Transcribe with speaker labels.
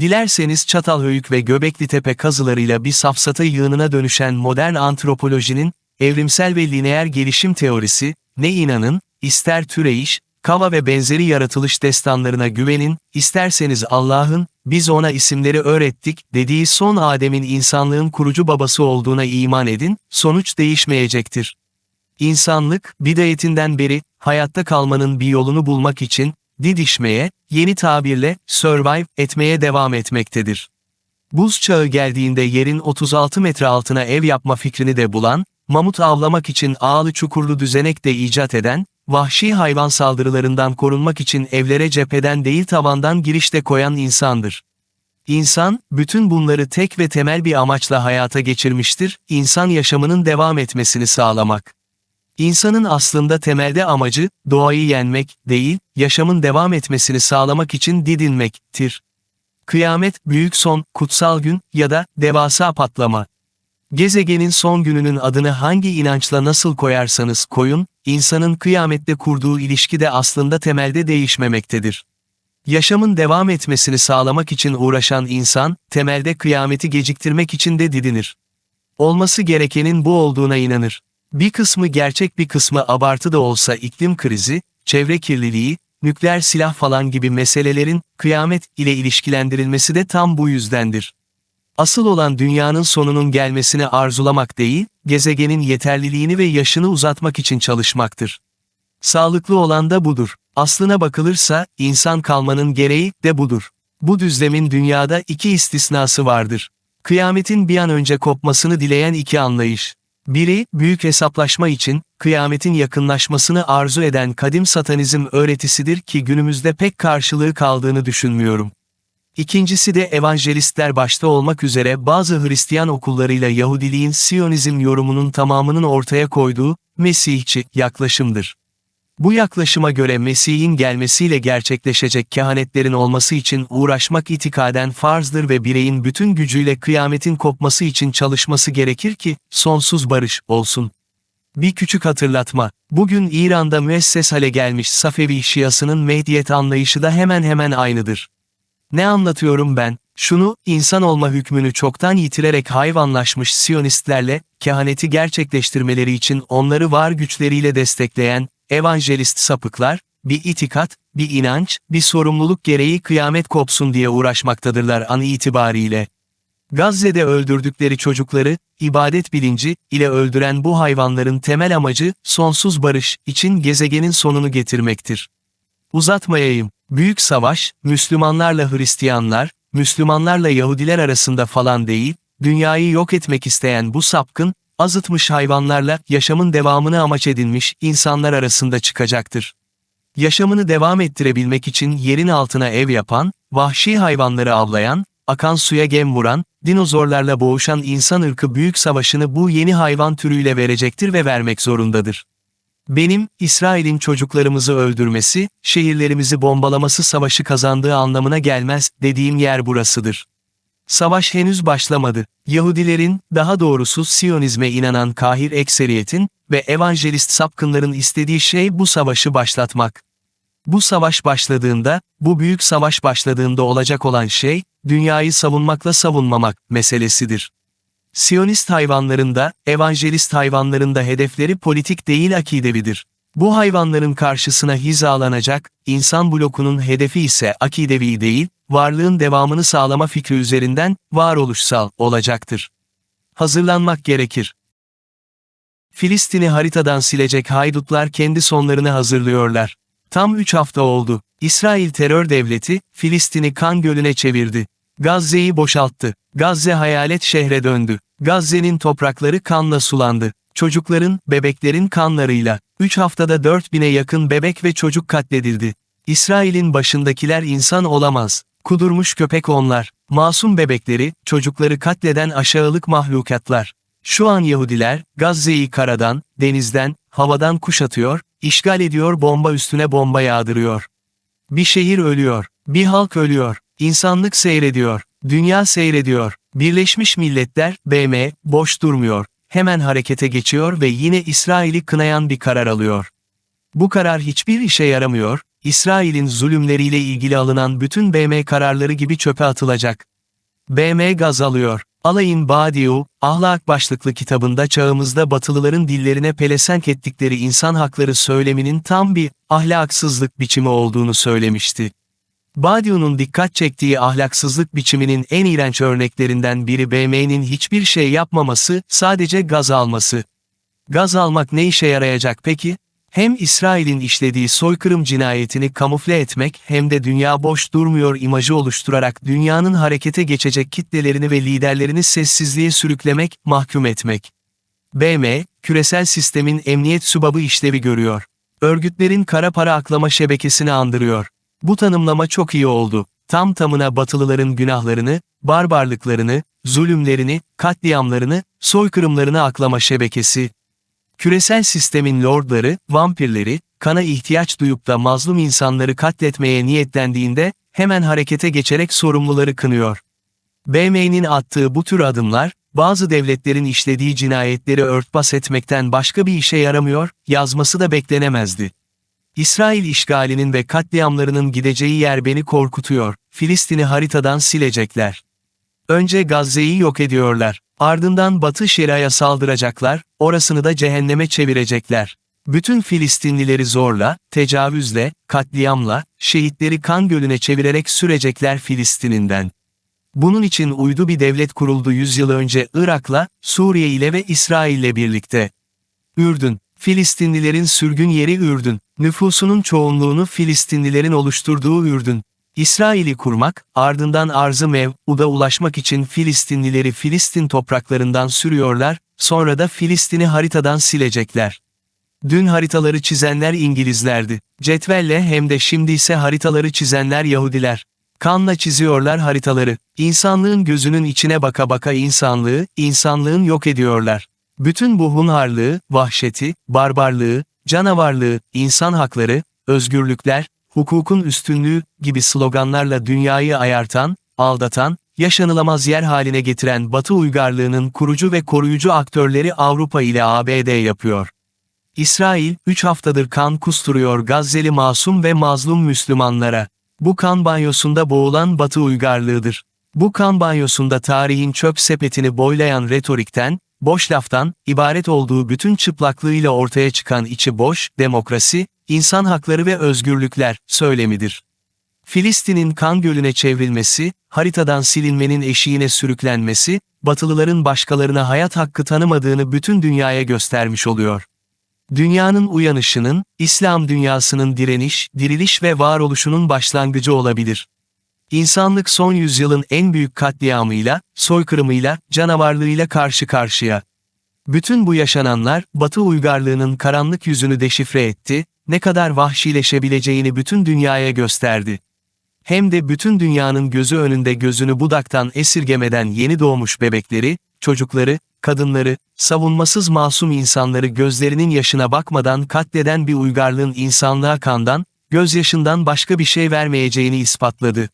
Speaker 1: Dilerseniz Çatalhöyük ve Göbeklitepe kazılarıyla bir safsata yığınına dönüşen modern antropolojinin, evrimsel ve lineer gelişim teorisi, ne inanın, ister türeyiş, kava ve benzeri yaratılış destanlarına güvenin, isterseniz Allah'ın, biz ona isimleri öğrettik, dediği son Adem'in insanlığın kurucu babası olduğuna iman edin, sonuç değişmeyecektir. İnsanlık, bidayetinden beri, hayatta kalmanın bir yolunu bulmak için, didişmeye, yeni tabirle, survive etmeye devam etmektedir. Buz çağı geldiğinde yerin 36 metre altına ev yapma fikrini de bulan, mamut avlamak için ağlı çukurlu düzenek de icat eden, vahşi hayvan saldırılarından korunmak için evlere cepheden değil tavandan girişte koyan insandır. İnsan, bütün bunları tek ve temel bir amaçla hayata geçirmiştir, insan yaşamının devam etmesini sağlamak. İnsanın aslında temelde amacı, doğayı yenmek, değil, yaşamın devam etmesini sağlamak için didinmektir. Kıyamet, büyük son, kutsal gün ya da devasa patlama. Gezegenin son gününün adını hangi inançla nasıl koyarsanız koyun, insanın kıyamette kurduğu ilişki de aslında temelde değişmemektedir. Yaşamın devam etmesini sağlamak için uğraşan insan, temelde kıyameti geciktirmek için de didinir. Olması gerekenin bu olduğuna inanır. Bir kısmı gerçek bir kısmı abartı da olsa iklim krizi, çevre kirliliği, nükleer silah falan gibi meselelerin kıyamet ile ilişkilendirilmesi de tam bu yüzdendir. Asıl olan dünyanın sonunun gelmesini arzulamak değil, gezegenin yeterliliğini ve yaşını uzatmak için çalışmaktır. Sağlıklı olan da budur. Aslına bakılırsa, insan kalmanın gereği de budur. Bu düzlemin dünyada iki istisnası vardır. Kıyametin bir an önce kopmasını dileyen iki anlayış. Biri, büyük hesaplaşma için, kıyametin yakınlaşmasını arzu eden kadim satanizm öğretisidir ki günümüzde pek karşılığı kaldığını düşünmüyorum. İkincisi de evangelistler başta olmak üzere bazı Hristiyan okullarıyla Yahudiliğin Siyonizm yorumunun tamamının ortaya koyduğu, Mesihçi, yaklaşımdır. Bu yaklaşıma göre Mesih'in gelmesiyle gerçekleşecek kehanetlerin olması için uğraşmak itikaden farzdır ve bireyin bütün gücüyle kıyametin kopması için çalışması gerekir ki, sonsuz barış, olsun. Bir küçük hatırlatma, bugün İran'da müesses hale gelmiş Safevi Şiasının Mehdiyet anlayışı da hemen hemen aynıdır. Ne anlatıyorum ben? Şunu, insan olma hükmünü çoktan yitirerek hayvanlaşmış Siyonistlerle, kehaneti gerçekleştirmeleri için onları var güçleriyle destekleyen, evangelist sapıklar, bir itikat, bir inanç, bir sorumluluk gereği kıyamet kopsun diye uğraşmaktadırlar an itibariyle. Gazze'de öldürdükleri çocukları, ibadet bilinci ile öldüren bu hayvanların temel amacı, sonsuz barış için gezegenin sonunu getirmektir. Uzatmayayım, büyük savaş, Müslümanlarla Hristiyanlar, Müslümanlarla Yahudiler arasında falan değil, dünyayı yok etmek isteyen bu sapkın, azıtmış hayvanlarla yaşamın devamını amaç edinmiş insanlar arasında çıkacaktır. Yaşamını devam ettirebilmek için yerin altına ev yapan, vahşi hayvanları avlayan, akan suya gem vuran, dinozorlarla boğuşan insan ırkı büyük savaşını bu yeni hayvan türüyle verecektir ve vermek zorundadır. Benim, İsrail'in çocuklarımızı öldürmesi, şehirlerimizi bombalaması savaşı kazandığı anlamına gelmez, dediğim yer burasıdır. Savaş henüz başlamadı. Yahudilerin, daha doğrusu Siyonizme inanan kahir ekseriyetin ve evangelist sapkınların istediği şey bu savaşı başlatmak. Bu savaş başladığında, bu büyük savaş başladığında olacak olan şey, dünyayı savunmakla savunmamak meselesidir. Siyonist hayvanlarında, evangelist hayvanlarında hedefleri politik değil akidevidir. Bu hayvanların karşısına hizalanacak, insan blokunun hedefi ise akidevi değil, varlığın devamını sağlama fikri üzerinden, varoluşsal, olacaktır. Hazırlanmak gerekir. Filistin'i haritadan silecek haydutlar kendi sonlarını hazırlıyorlar. Tam 3 hafta oldu. İsrail terör devleti, Filistin'i kan gölüne çevirdi. Gazze'yi boşalttı. Gazze hayalet şehre döndü. Gazze'nin toprakları kanla sulandı. Çocukların, bebeklerin kanlarıyla, 3 haftada 4000'e yakın bebek ve çocuk katledildi. İsrail'in başındakiler insan olamaz. Kudurmuş köpek onlar. Masum bebekleri, çocukları katleden aşağılık mahlukatlar. Şu an Yahudiler, Gazze'yi karadan, denizden, havadan kuşatıyor, işgal ediyor bomba üstüne bomba yağdırıyor. Bir şehir ölüyor, bir halk ölüyor, insanlık seyrediyor, dünya seyrediyor. Birleşmiş Milletler, BM, boş durmuyor, hemen harekete geçiyor ve yine İsrail'i kınayan bir karar alıyor. Bu karar hiçbir işe yaramıyor, İsrail'in zulümleriyle ilgili alınan bütün BM kararları gibi çöpe atılacak. BM gaz alıyor. Alayın Badiou, Ahlak başlıklı kitabında çağımızda batılıların dillerine pelesenk ettikleri insan hakları söyleminin tam bir ahlaksızlık biçimi olduğunu söylemişti. Badiou'nun dikkat çektiği ahlaksızlık biçiminin en iğrenç örneklerinden biri BM'nin hiçbir şey yapmaması, sadece gaz alması. Gaz almak ne işe yarayacak peki? Hem İsrail'in işlediği soykırım cinayetini kamufle etmek hem de dünya boş durmuyor imajı oluşturarak dünyanın harekete geçecek kitlelerini ve liderlerini sessizliğe sürüklemek, mahkum etmek. BM, küresel sistemin emniyet subabı işlevi görüyor. Örgütlerin kara para aklama şebekesini andırıyor. Bu tanımlama çok iyi oldu. Tam tamına batılıların günahlarını, barbarlıklarını, zulümlerini, katliamlarını, soykırımlarını aklama şebekesi. Küresel sistemin lordları, vampirleri, kana ihtiyaç duyup da mazlum insanları katletmeye niyetlendiğinde, hemen harekete geçerek sorumluları kınıyor. BM'nin attığı bu tür adımlar, bazı devletlerin işlediği cinayetleri örtbas etmekten başka bir işe yaramıyor, yazması da beklenemezdi. İsrail işgalinin ve katliamlarının gideceği yer beni korkutuyor, Filistin'i haritadan silecekler. Önce Gazze'yi yok ediyorlar. Ardından Batı Şeria'ya saldıracaklar, orasını da cehenneme çevirecekler. Bütün Filistinlileri zorla, tecavüzle, katliamla, şehitleri kan gölüne çevirerek sürecekler Filistin'inden. Bunun için uydu bir devlet kuruldu yüzyıl önce Irak'la, Suriye ile ve İsrail'le birlikte. Ürdün, Filistinlilerin sürgün yeri Ürdün, nüfusunun çoğunluğunu Filistinlilerin oluşturduğu Ürdün. İsrail'i kurmak, ardından arzı mev'uda ulaşmak için Filistinlileri Filistin topraklarından sürüyorlar, sonra da Filistin'i haritadan silecekler. Dün haritaları çizenler İngilizlerdi. Cetvelle hem de şimdi ise haritaları çizenler Yahudiler. Kanla çiziyorlar haritaları. İnsanlığın gözünün içine baka baka insanlığı, insanlığın yok ediyorlar. Bütün bu hunharlığı, vahşeti, barbarlığı, canavarlığı, insan hakları, özgürlükler, hukukun üstünlüğü gibi sloganlarla dünyayı ayartan, aldatan, yaşanılamaz yer haline getiren Batı uygarlığının kurucu ve koruyucu aktörleri Avrupa ile ABD yapıyor. İsrail, 3 haftadır kan kusturuyor Gazze'li masum ve mazlum Müslümanlara. Bu kan banyosunda boğulan Batı uygarlığıdır. Bu kan banyosunda tarihin çöp sepetini boylayan retorikten, boş laftan, ibaret olduğu bütün çıplaklığıyla ortaya çıkan içi boş, demokrasi, insan hakları ve özgürlükler, söylemidir. Filistin'in kan gölüne çevrilmesi, haritadan silinmenin eşiğine sürüklenmesi, Batılıların başkalarına hayat hakkı tanımadığını bütün dünyaya göstermiş oluyor. Dünyanın uyanışının, İslam dünyasının direniş, diriliş ve varoluşunun başlangıcı olabilir. İnsanlık son yüzyılın en büyük katliamıyla, soykırımıyla, canavarlığıyla karşı karşıya. Bütün bu yaşananlar, Batı uygarlığının karanlık yüzünü deşifre etti, ne kadar vahşileşebileceğini bütün dünyaya gösterdi. Hem de bütün dünyanın gözü önünde gözünü budaktan esirgemeden yeni doğmuş bebekleri, çocukları, kadınları, savunmasız masum insanları gözlerinin yaşına bakmadan katleden bir uygarlığın insanlığa kandan, gözyaşından başka bir şey vermeyeceğini ispatladı.